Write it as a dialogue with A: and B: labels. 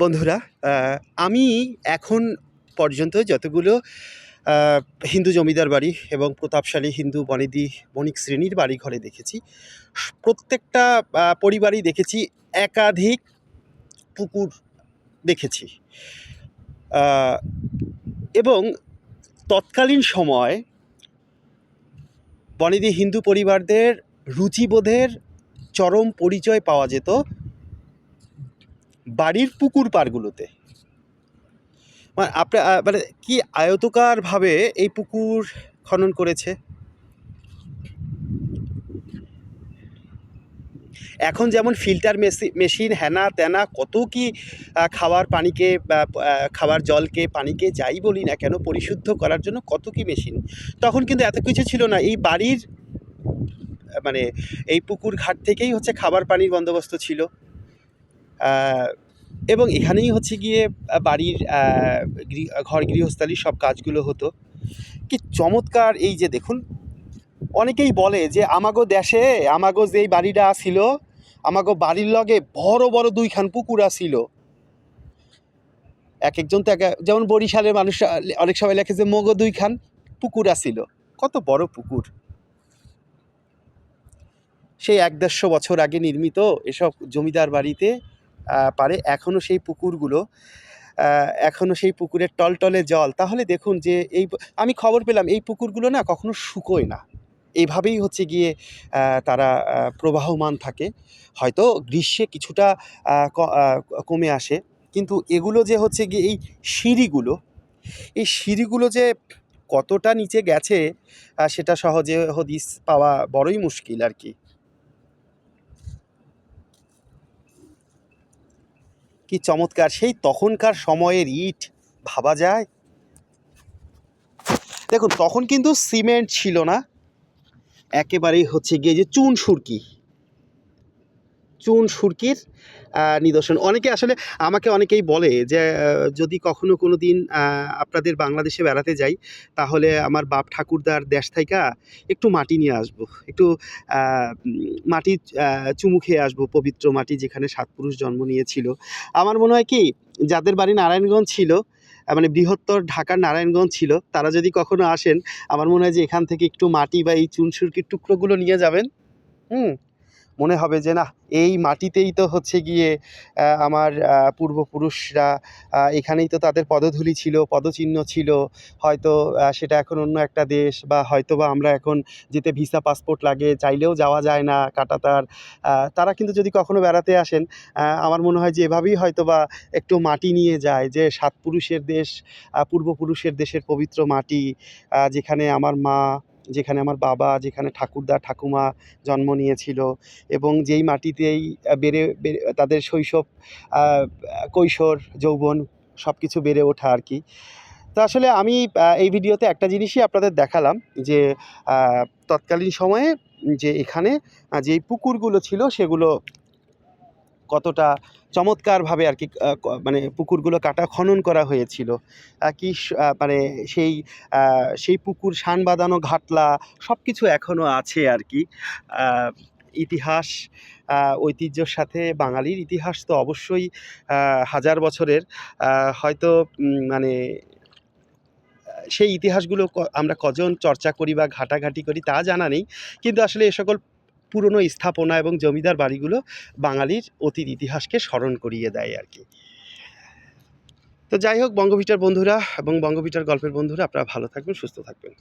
A: বন্ধুরা আমি এখন পর্যন্ত যতগুলো হিন্দু জমিদার বাড়ি এবং প্রতাপশালী হিন্দু বনেদি বণিক শ্রেণির বাড়ি ঘরে দেখেছি, প্রত্যেকটা পরিবারই দেখেছি, একাধিক পুকুর দেখেছি। এবং তৎকালীন সময় বনেদি হিন্দু পরিবারদের রুচিবোধের চরম পরিচয় পাওয়া যেত বাড়ির পুকুর পাড়গুলোতে। মানে আপনার মানে কি আয়তকারভাবে এই পুকুর খনন করেছে? এখন যেমন ফিল্টার মেশিন হ্যানা ত্যানা কত কি খাওয়ার পানিকে আহ, জলকে পানিকে যাই বলি না কেন পরিশুদ্ধ করার জন্য কত কি মেশিন? তখন কিন্তু এত কিছু ছিল না। এই বাড়ির মানে এই পুকুর ঘাট থেকেই হচ্ছে খাবার পানির বন্দোবস্ত ছিল। এবং এখানেই হচ্ছে গিয়ে বাড়ির ঘর গৃহস্থালির সব কাজগুলো হতো। কি চমৎকার এই যে দেখুন, অনেকেই বলে যে, আমাগো দেশে, আমাগো যেই বাড়িটা ছিল, আমাগো বাড়ির লগে বড় বড় দুইখান পুকুর ছিল এক একজন তো এক- যেমন বরিশালের মানুষ, অনেক সময় লেখে যে, মগো দুইখান পুকুর ছিল কত বড় পুকুর। সেই এক দেড়শো বছর আগে নির্মিত এসব জমিদার বাড়িতে পারে। এখনও সেই পুকুরগুলো এখনও সেই পুকুরের টলটলে জল। তাহলে দেখুন যে এই আমি খবর পেলাম, এই পুকুরগুলো না কখনো শুকোয় না। এইভাবেই হচ্ছে গিয়ে তারা প্রবাহমান থাকে। হয়তো গ্রীষ্মে কিছুটা কমে আসে। কিন্তু এগুলো যে হচ্ছে গিয়ে এই সিঁড়িগুলো এই সিঁড়িগুলো যে কতটা নিচে গেছে সেটা সহজে হদিস পাওয়া বড়ই মুশকিল আর কি। কি চমৎকার। সেই তখনকার সময়ের ইট, ভাবা যায়? দেখুন, তখন কিন্তু সিমেন্ট ছিল না। একেবারেই হচ্ছে গিয়ে যে চুন সুরকি। চুন সুরকির নিদর্শন। অনেকে আসলে আমাকে অনেকেই বলে যে যদি কখনো কোনো দিন আপনাদের বাংলাদেশে বেড়াতে যাই, তাহলে আমার বাপ ঠাকুরদার দেশ থাইকা একটু মাটি নিয়ে আসব। একটু মাটি চুমু খেয়ে আসব, পবিত্র মাটি যেখানে সাত পুরুষ জন্ম নিয়েছিল। আমার মনে হয় কি, যাদের বাড়ি নারায়ণগঞ্জ ছিল মানে বৃহত্তর ঢাকার নারায়ণগঞ্জ ছিল, তারা যদি কখনো আসেন, আমার মনে হয় যে এখান থেকে একটু মাটি বা এই চুন সুরকির টুকরোগুলো নিয়ে যাবেন। হুম মনে হবে যে না এই মাটিতেই তো হচ্ছে গিয়ে আমার পূর্বপুরুষরা এখানেই তো তাদের পদধূলি ছিল, পদচিহ্ন ছিল। হয়তো সেটা এখন অন্য একটা দেশ বা হয়তো বা আমরা এখন যেতে ভিসা পাসপোর্ট লাগে, চাইলেও যাওয়া যায় না কাটাতার। তারা কিন্তু যদি কখনো বেড়াতে আসেন আমার মনে হয় যে, এভাবেই হয়তো বা একটু মাটি নিয়ে যায় যে, সাত পুরুষের দেশ পূর্বপুরুষের দেশের পবিত্র মাটি যেখানে আমার মা যেখানে আমার বাবা, যেখানে ঠাকুরদা, ঠাকুমা জন্ম নিয়েছিল এবং যেই মাটিতেই বেড়ে তাদের শৈশব কৈশোর, যৌবন সব কিছু বেড়ে ওঠা আর কি। তো আসলে আমি এই ভিডিওতে একটা জিনিসই আপনাদের দেখালাম যে তৎকালীন সময়ে যে এখানে যেই পুকুরগুলো ছিল সেগুলো কতটা চমৎকারভাবে আর কি মানে পুকুরগুলো কাটা খনন করা হয়েছিল। কি মানে সেই সেই পুকুর শান বাঁধানো ঘাটলা সব কিছু এখনও আছে আর কি। ইতিহাস ঐতিহ্যর সাথে বাঙালির ইতিহাস তো অবশ্যই হাজার বছরের। হয়তো মানে সেই ইতিহাসগুলো আমরা কজন চর্চা করি বা ঘাটাঘাটি করি তা জানা নেই। কিন্তু আসলে এ সকল পুরনো স্থাপনা এবং জমিদার বাড়িগুলো বাঙালির অতীত ইতিহাসকে স্মরণ করিয়ে দেয় আর কি। তো যাই হোক, বঙ্গভিটার বন্ধুরা এবং বঙ্গভিটার গল্পের বন্ধুরা, আপনারা ভালো থাকবেন, সুস্থ থাকবেন।